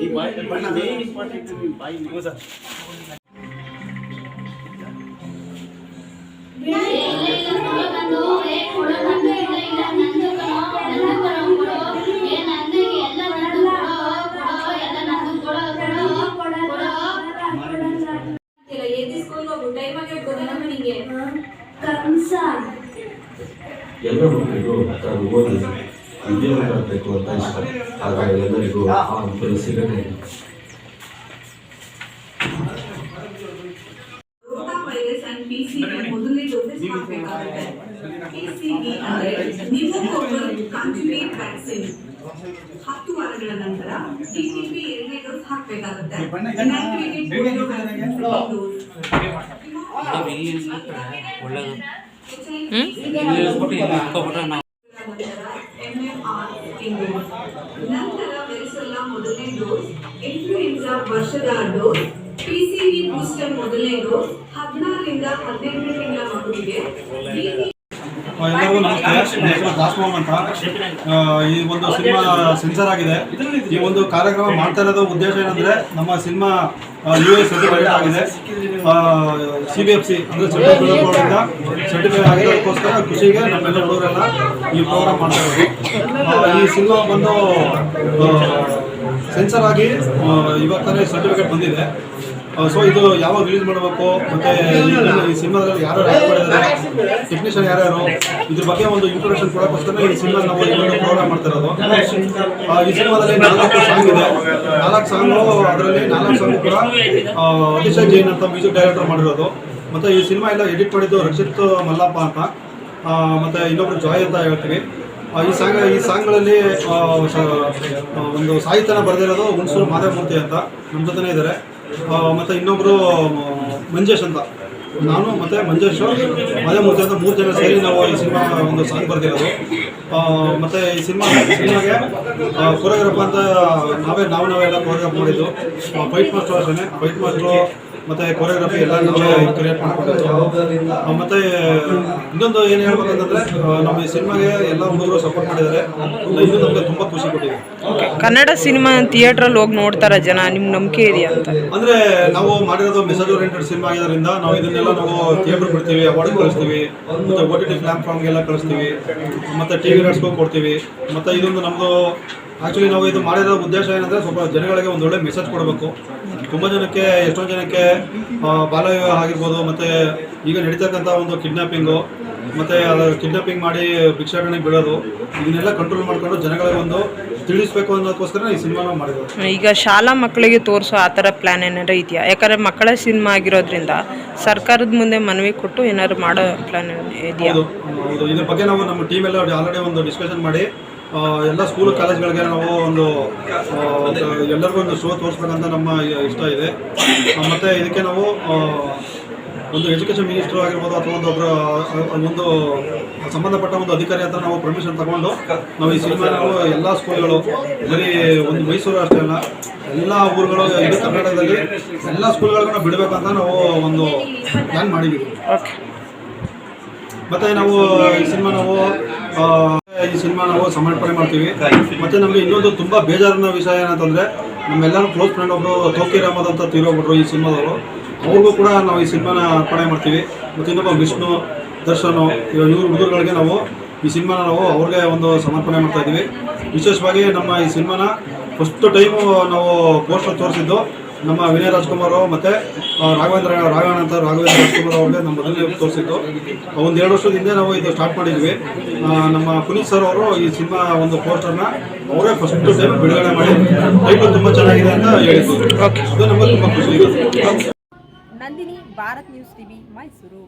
ಈ ಬಾಯಿ ಬಣ್ಣ ಮೇನ್ ಇಂಪಾರ್ಟೆಂಟ್ ಬಾಯಿ ಎದ್ದು ಸ್ಕೂಲ್ ಹೋಗು ಟೈಮ್ ಆಗಿ ಗೊತ್ತಿಲ್ಲ ನಿಂಗೆ ಕಂಸ ಎಲ್ಲ ಮಕ್ಕಳಿಗೂ ತಾನು ಓದಿ ವಿದ್ಯಾವಂತ ಆಗಬೇಕು ಅಂತ ಇಷ್ಟ ಆಗ ಎಲ್ಲರಿಗೂ ಆ ಅನುಕೂಲ ಸಿಗದೇ ಇಲ್ಲ ರೋಟಾ ವೈರಸ್ ಅಂಡ್ ಪಿಸಿಬಿ ಮೊದಲನೇ ಡೋಸಸ್ ಹಾಕಬೇಕಾಗುತ್ತೆ ಪಿಸಿಬಿ ಅಂದ್ರೆ ನಿಮೋಕೋಕಲ್ ಕಾಂಜುಗೇಟ್ ವ್ಯಾಕ್ಸಿನ್ ಹತ್ತು ವಾರಗಳ ನಂತರ ಡಿಟಿಪಿ ಎರಡನೇ ಡೋಸ್ ಹಾಕಬೇಕಾಗುತ್ತೆ ಇನಾಕ್ಟಿವೇಟೆಡ್ ಪೋಲಿಯೋ ವರ್ಷದ ಡೋಸ್ ಪಿಸಿವಿ ಬೂಸ್ಟರ್ ಮೊದಲನೇ ಡೋಸ್ ಹದಿನಾರರಿಂದ ಹದಿನೆಂಟು ತಿಂಗಳ ಮಗುವಿಗೆ. ಎಲ್ಲರಿಗೂ ನಮಸ್ತೆ. ದಾಸಮೋಹನ್ ಅಂತ. ಈ ಒಂದು ಸಿನಿಮಾ ಸೆನ್ಸರ್ ಆಗಿದೆ. ಈ ಒಂದು ಕಾರ್ಯಕ್ರಮ ಮಾಡ್ತಾ ಇರೋದು ಉದ್ದೇಶ ಏನಂದ್ರೆ ನಮ್ಮ ಸಿನಿಮಾ ಯು ಎಸ್ ಸರ್ಟಿಫೈಡ್ ಆಗಿದೆ. ಸಿ ಬಿ ಎಫ್ ಸಿ ಅಂದರೆ ಸರ್ಟಿಫೈಡ್ ಸರ್ಟಿಫೈಡ್ ಆಗಿರೋದಕ್ಕೋಸ್ಕರ ಖುಷಿಗೆ ನಮ್ಮೆಲ್ಲ ಹುಡುಗರೆಲ್ಲ ಈ ಪ್ರೋಗ್ರಾಮ್ ಮಾಡ್ತಾ ಈ ಸಿನಿಮಾ ಬಂದು ಸೆನ್ಸರ್ ಆಗಿ ಆ, ಇವಾಗ ತಾನೇ ಸರ್ಟಿಫಿಕೇಟ್ ಬಂದಿದೆ. ಸೊ ಇದು ಯಾವಾಗ ರಿಲೀಸ್ ಮಾಡಬೇಕು? ಮತ್ತೆ ಈ- ಸಿನಿಮಾದಲ್ಲಿ ಯಾರು ಮಾಡಿದ್ದಾರೆ ಟೆಕ್ನಿಷಿಯನ್ ಯಾರ್ಯಾರು? ಇದ್ರ ಬಗ್ಗೆ ಒಂದು ಇನ್ಫಾರ್ಮೇಶನ್ ಕೊಡೋಕ್ಕೋಸ್ಕರ ಈ ಸಿನಿಮಾ ನಾವು ಒಂದು ಪ್ರೋಗ್ರಾಮ್ ಮಾಡ್ತಿರೋದು ಈ ಸಿನಿಮಾದಲ್ಲಿ ನಾಲ್ಕು ಸಾಂಗ್ ಇದೆ. ನಾಲ್ಕು ಸಾಂಗು ಅದರಲ್ಲಿ ನಾಲ್ಕು ಸಾಂಗ್ ಕೂಡ ಅತಿಶಯ್ ಜೈನ್ ಅಂತ ಮ್ಯೂಸಿಕ್ ಡೈರೆಕ್ಟರ್ ಮಾಡಿರೋದು. ಮತ್ತೆ ಈ ಸಿನಿಮಾ ಎಲ್ಲ ಎಡಿಟ್ ಮಾಡಿದ್ದು ರಕ್ಷಿತ್ ಮಲ್ಲಪ್ಪ ಅಂತ. ಮತ್ತೆ ಇನ್ನೊಬ್ರು ಜಾಯ್ ಅಂತ ಹೇಳ್ತೀವಿ. ಈ ಸಾಂಗ್ ಈ ಸಾಂಗ್ಗಳಲ್ಲಿ ಒಂದು ಸಾಹಿತ್ಯನ ಬರೆದಿರೋದು ಹುಣಸೂರು ಮಾದೇವಮೂರ್ತಿ ಅಂತ ನಮ್ಮ ಜೊತೆನೇ ಇದ್ದಾರೆ. ಮತ್ತು ಇನ್ನೊಬ್ಬರು ಮಂಜೇಶ್ ಅಂತ. ನಾನು ಮತ್ತೆ ಮಂಜೇಶ್, ಮಾದೇವಮೂರ್ತಿ ಅಂತ ಮೂರು ಜನ ಸೇರಿ ನಾವು ಈ ಸಿನಿಮಾ ಒಂದು ಸಾಂಗ್ ಬರೆದಿರೋದು. ಮತ್ತು ಈ ಸಿನಿಮಾ ಸಿನಿಮಾಗೆ ಕೊರಿಯೋಗ್ರಾಫ್ ಅಂತ ನಾವೇ, ನಾವು ನಾವೇ ಎಲ್ಲ ಕೊರಿಯೋಗ್ರಾಫ್ ಮಾಡಿದ್ದು. ಫೈಟ್ ಮಾಸ್ಟರ್ ಅಷ್ಟೇ ಫೈಟ್ ಮಾಸ್ಟ್ರು ಮತ್ತೆ ಕೊರಿಯೋಗ್ರಫಿ ಎಲ್ಲ ನಾವು ಕ್ರಿಯೇಟ್ ಮಾಡ್ಕೊಂಡಿದ್ದು ಆ, ಮತ್ತೆ ಇನ್ನೊಂದು ಏನು ಹೇಳ್ಬೇಕಂತಂದ್ರೆ ನಮ್ಮ ಈ ಸಿನಿಮಾಗೆ ಎಲ್ಲ ಹುಡುಗರು ಸಪೋರ್ಟ್ ಮಾಡಿದ್ದಾರೆ. ಇದು ನಮಗೆ ತುಂಬ ಖುಷಿ ಕೊಟ್ಟಿದೆ. ಕನ್ನಡ ಸಿನಿಮಾ ಥಿಯೇಟ್ರಲ್ಲಿ ಹೋಗಿ ನೋಡ್ತಾರ ಜನ? ನಿಮ್ಮ ನಂಬಿಕೆ ಇದೆಯಾ ಅಂತ? ಅಂದ್ರೆ ನಾವು ಮಾಡಿರೋದು ಮೆಸೇಜ್ ಓರಿಯೆಂಟೆಡ್ ಸಿನಿಮಾ ಆಗಿರೋದ್ರಿಂದ ನಾವು ಇದನ್ನೆಲ್ಲ ನಾವು ಥಿಯೇಟರ್ ಬಿಡ್ತೀವಿ ಅವಾರ್ಡ್ ಕಳಿಸ್ತೀವಿ ಮತ್ತೆ ಓ ಟಿ ಟಿ ಪ್ಲಾಟ್ಫಾರ್ಮ್ಗೆಲ್ಲ ಕಳಿಸ್ತೀವಿ ಮತ್ತೆ ಟಿವಿ ವಿ ಕೊಡ್ತೀವಿ ಮತ್ತೆ ಇದೊಂದು ನಮ್ಮದು ಆ್ಯಕ್ಚುಲಿ ನಾವು ಇದು ಮಾಡಿರೋ ಉದ್ದೇಶ ಏನಂದರೆ ಸ್ವಲ್ಪ ಜನಗಳಿಗೆ ಒಂದು ಒಳ್ಳೆ ಮೆಸೇಜ್ ಕೊಡಬೇಕು. ತುಂಬ ಜನಕ್ಕೆ ಎಷ್ಟೊಂದು ಜನಕ್ಕೆ ಬಾಲವಿವಾಹ ಆಗಿರ್ಬೋದು ಮತ್ತು ಈಗ ನಡೀತಕ್ಕಂಥ ಒಂದು ಕಿಡ್ನಾಪಿಂಗು ಮತ್ತು ಅದು ಕಿಡ್ನಾಪಿಂಗ್ ಮಾಡಿ ಭಿಕ್ಷಾಟನೆಗೆ ಬೀಳೋದು ಇದನ್ನೆಲ್ಲ ಕಂಟ್ರೋಲ್ ಮಾಡಿಕೊಂಡು ಜನಗಳಿಗೆ ಒಂದು ತಿಳಿಸ್ಬೇಕು ಅನ್ನೋದಕ್ಕೋಸ್ಕರ ಈ ಸಿನಿಮಾ ಮಾಡಿದ್ರು ಈಗ ಶಾಲಾ ಮಕ್ಕಳಿಗೆ ತೋರಿಸೋ ಆ ಥರ ಪ್ಲ್ಯಾನ್ ಏನಾರು ಇದೆಯಾ? ಯಾಕಂದರೆ ಮಕ್ಕಳ ಸಿನಿಮಾ ಆಗಿರೋದ್ರಿಂದ ಸರ್ಕಾರದ ಮುಂದೆ ಮನವಿ ಕೊಟ್ಟು ಏನಾದ್ರು ಮಾಡೋ ಪ್ಲ್ಯಾನ್ ಇದೆಯಾ? ಹೌದು ಇದ್ರ ಬಗ್ಗೆ ನಾವು ನಮ್ಮ ಟೀಮ್ ಎಲ್ಲ ಆಲ್ರೆಡಿ ಒಂದು ಡಿಸ್ಕಷನ್ ಮಾಡಿ ಎಲ್ಲ ಸ್ಕೂಲ್ ಕಾಲೇಜ್ಗಳಿಗೆ ನಾವು ಒಂದು ಎಲ್ಲರಿಗೂ ಒಂದು ಶೋ ತೋರಿಸ್ಬೇಕಂತ ನಮ್ಮ ಇಷ್ಟ ಇದೆ. ಮತ್ತು ಇದಕ್ಕೆ ನಾವು ಒಂದು ಎಜುಕೇಷನ್ ಮಿನಿಸ್ಟರ್ ಆಗಿರ್ಬೋದು ಅಥವಾ ಒಂದು ಒಬ್ಬರ ಒಂದು ಸಂಬಂಧಪಟ್ಟ ಒಂದು ಅಧಿಕಾರಿ ಹತ್ರ ನಾವು ಪರ್ಮಿಷನ್ ತಗೊಂಡು ನಾವು ಈ ಸಿನಿಮಾಗಳು ಎಲ್ಲ ಸ್ಕೂಲ್ಗಳು ಬರೀ ಒಂದು ಮೈಸೂರು ಅಷ್ಟೇ ಅಲ್ಲ ಎಲ್ಲ ಊರುಗಳು ಇಡೀ ಕರ್ನಾಟಕದಲ್ಲಿ ಎಲ್ಲ ಸ್ಕೂಲ್ಗಳನ್ನ ಬಿಡಬೇಕಂತ ನಾವು ಒಂದು ಪ್ಲ್ಯಾನ್ ಮಾಡಿದ್ದೀವಿ. ಮತ್ತು ನಾವು ಈ ಸಿನಿಮಾ ನಾವು ಸಿನಿಮಾ ನಾವು ಸಮರ್ಪಣೆ ಮಾಡ್ತೀವಿ. ಮತ್ತೆ ನಮಗೆ ಇನ್ನೊಂದು ತುಂಬಾ ಬೇಜಾರಿನ ವಿಷಯ ಏನಂತಂದ್ರೆ ನಮ್ಮೆಲ್ಲರೂ ಕ್ಲೋಸ್ ಫ್ರೆಂಡ್ ಒಬ್ರು ತೋಕಿ ರಾಮದ್ ಅಂತ ತೀರೋಗ್ಬಿಟ್ರು ಈ ಸಿನಿಮಾದವರು. ಅವ್ರಿಗೂ ಕೂಡ ನಾವು ಈ ಸಿನಿಮಾನ ಅರ್ಪಣೆ ಮಾಡ್ತೀವಿ. ಮತ್ತೆ ಇನ್ನೊಬ್ಬ ವಿಷ್ಣು, ದರ್ಶನ್, ಇವ್ರ ಹುಡುಗರುಗಳಿಗೆ ನಾವು ಈ ಸಿನಿಮಾನ ನಾವು ಅವ್ರಿಗೆ ಒಂದು ಸಮರ್ಪಣೆ ಮಾಡ್ತಾ ಇದ್ದೀವಿ. ವಿಶೇಷವಾಗಿ ನಮ್ಮ ಈ ಸಿನಿಮಾನ ಫಸ್ಟ್ ಟೈಮು ನಾವು ಪೋಸ್ಟರ್ ತೋರಿಸಿದ್ದು ನಮ್ಮ ವಿನಯ್ ರಾಜ್ಕುಮಾರ್ ಅವರು ಮತ್ತೆ ರಾಘವೇಂದ್ರ ರಾಘವಣ್ಣ ಅಂತ ರಾಘವೇಂದ್ರ ರಾಜ್ಕುಮಾರ್ ಅವ್ರಿಗೆ ನಮ್ಮ ಮೊದಲನೇ ತೋರಿಸಿದ್ದು. ಒಂದು ಎರಡು ವರ್ಷದ ಹಿಂದೆ ನಾವು ಇದು ಸ್ಟಾರ್ಟ್ ಮಾಡಿದ್ವಿ. ನಮ್ಮ ಪುನೀತ್ ಸರ್ ಅವರು ಈ ಸಿನಿಮಾ ಒಂದು ಪೋಸ್ಟರ್ನ ಅವರೇ ಫಸ್ಟ್ ಟೈಮ್ ಬಿಡುಗಡೆ ಮಾಡಿ ಟೈಟಲ್ ತುಂಬ ಚೆನ್ನಾಗಿದೆ ಅಂತ ಹೇಳಿದ್ರು. ಅದು ನಮಗೆ ತುಂಬ ಖುಷಿ. Nandini Bharat news TV Mysuru.